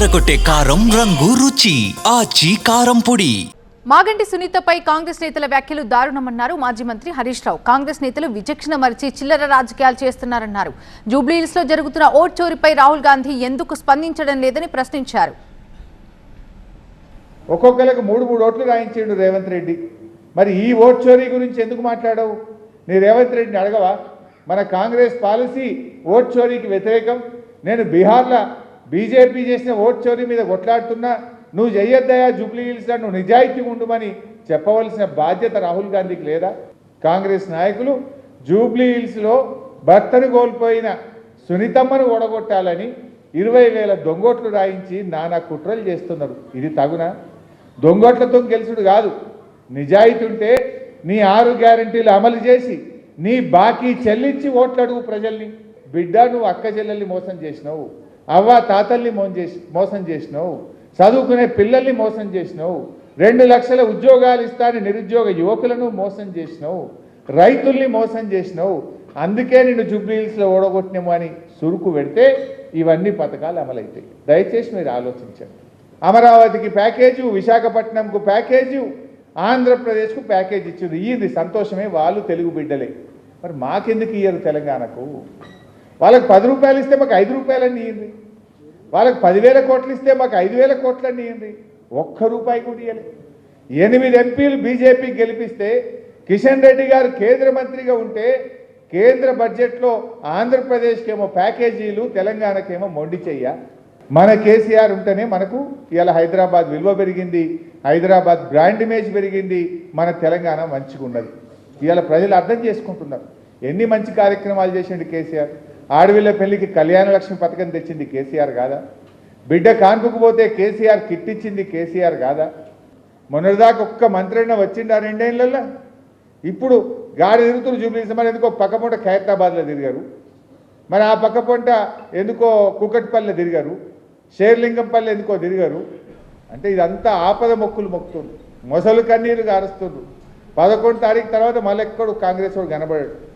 అదరగొట్టే కారం రంగు రుచి. ఆచి కారం పొడి. మాగంటి సునీతపై కాంగ్రెస్ నేతల వ్యాఖ్యలు దారుణమన్నారు మాజీ మంత్రి హరీష్ రావు. కాంగ్రెస్ నేతలు విచక్షణ మరిచి చిల్లర రాజకీయాలు చేస్తున్నారన్నారు. జూబ్లీహిల్స్లో జరుగుతున్న ఓట్ చోరీపై రాహుల్ గాంధీ ఎందుకు స్పందించడం లేదని ప్రశ్నించారు. ఒక్కొక్కరికి మూడు మూడు ఓట్లు రాయించిండు రేవంత్ రెడ్డి. మరి ఈ ఓట్ చోరీ గురించి ఎందుకు మాట్లాడవు? నీ రేవంత్ రెడ్డిని అడగవా? మన కాంగ్రెస్ పాలసీ ఓట్ చోరీకి వ్యతిరేకం. నేను బీహార్లో బీజేపీ చేసిన ఓట్ చోరీ మీద కొట్లాడుతున్నా నువ్వు చెయ్యొద్దయా జూబ్లీ హిల్స్లో నువ్వు నిజాయితీ ఉండమని చెప్పవలసిన బాధ్యత రాహుల్ గాంధీకి లేదా? కాంగ్రెస్ నాయకులు జూబ్లీ హిల్స్లో భర్తను కోల్పోయిన సునీతమ్మను ఓడగొట్టాలని ఇరవై వేల దొంగోట్లు రాయించి నానా కుట్రలు చేస్తున్నారు. ఇది తగునా? దొంగోట్లతో గెలుచుడు కాదు. నిజాయితీ ఉంటే నీ ఆరు గ్యారంటీలు అమలు చేసి నీ బాకీ చెల్లించి ఓట్లు అడుగు ప్రజల్ని. బిడ్డ నువ్వు అక్క చెల్లెల్ని మోసం చేసినావు. అవ్వ తాతల్ని మోసం చేసి మోసం చేసినావు. చదువుకునే పిల్లల్ని మోసం చేసినావు. రెండు లక్షల ఉద్యోగాలు ఇస్తానని నిరుద్యోగ యువకులను మోసం చేసినావు. రైతుల్ని మోసం చేసినావు. అందుకే నిన్ను జూబ్లీహిల్స్లో ఓడగొట్టినాము అని సురుకు పెడితే ఇవన్నీ పథకాలు అమలవుతాయి దయచేసి మీరు ఆలోచించండి. అమరావతికి ప్యాకేజు విశాఖపట్నంకు ప్యాకేజు ఆంధ్రప్రదేశ్కు ప్యాకేజ్ ఇచ్చింది ఇది సంతోషమే వాళ్ళు తెలుగు బిడ్డలే. మరి మాకెందుకు ఇయ్యరు తెలంగాణకు? వాళ్ళకి పది రూపాయలు ఇస్తే మాకు ఐదు రూపాయలండి ఇయ్యండి. వాళ్ళకి పదివేల కోట్లు ఇస్తే మాకు ఐదు వేల కోట్లండి ఇవ్వండి ఒక్క రూపాయి కూడా ఇవ్వలే ఎనిమిది ఎంపీలు బీజేపీ గెలిపిస్తే కిషన్ రెడ్డి గారు కేంద్ర మంత్రిగా ఉంటే కేంద్ర బడ్జెట్లో ఆంధ్రప్రదేశ్కేమో ప్యాకేజీలు తెలంగాణకేమో మొండి చెయ్య. మన కేసీఆర్ ఉంటేనే మనకు ఇలా హైదరాబాద్ విలువ పెరిగింది హైదరాబాద్ బ్రాండ్ ఇమేజ్ పెరిగింది మన తెలంగాణ మంచిగా ఉన్నది ఇవాళ ప్రజలు అర్థం చేసుకుంటున్నారు. ఎన్ని మంచి కార్యక్రమాలు చేసిండు కేసీఆర్? ఆడవిళ్ళ పెళ్ళికి కళ్యాణ లక్ష్మి పథకం తెచ్చింది కేసీఆర్ కాదా? బిడ్డ కాన్పుకు పోతే కేసీఆర్ కిట్ ఇచ్చింది కేసీఆర్ కాదా? మొన్నటిదాకా ఒక్క మంత్రైనా వచ్చిండు ఆ రెండేళ్ళల్లో ఇప్పుడు గాడి తిరుగుతురు జూబ్లీస్ మరి ఎందుకో పక్కపూట ఖైరతాబాద్లో తిరిగారు. మరి ఆ పక్కపూట ఎందుకో కుకట్పల్లె తిరిగారు. షేర్లింగంపల్లె ఎందుకో తిరిగారు. అంటే ఇదంతా ఆపద మొక్కులు మొక్కుతుండ్రు. మొసలు కన్నీరు గారుస్తుండ్రు. పదకొండు తారీఖు తర్వాత మళ్ళీ ఎక్కడు కాంగ్రెస్ వాడు కనబడాడు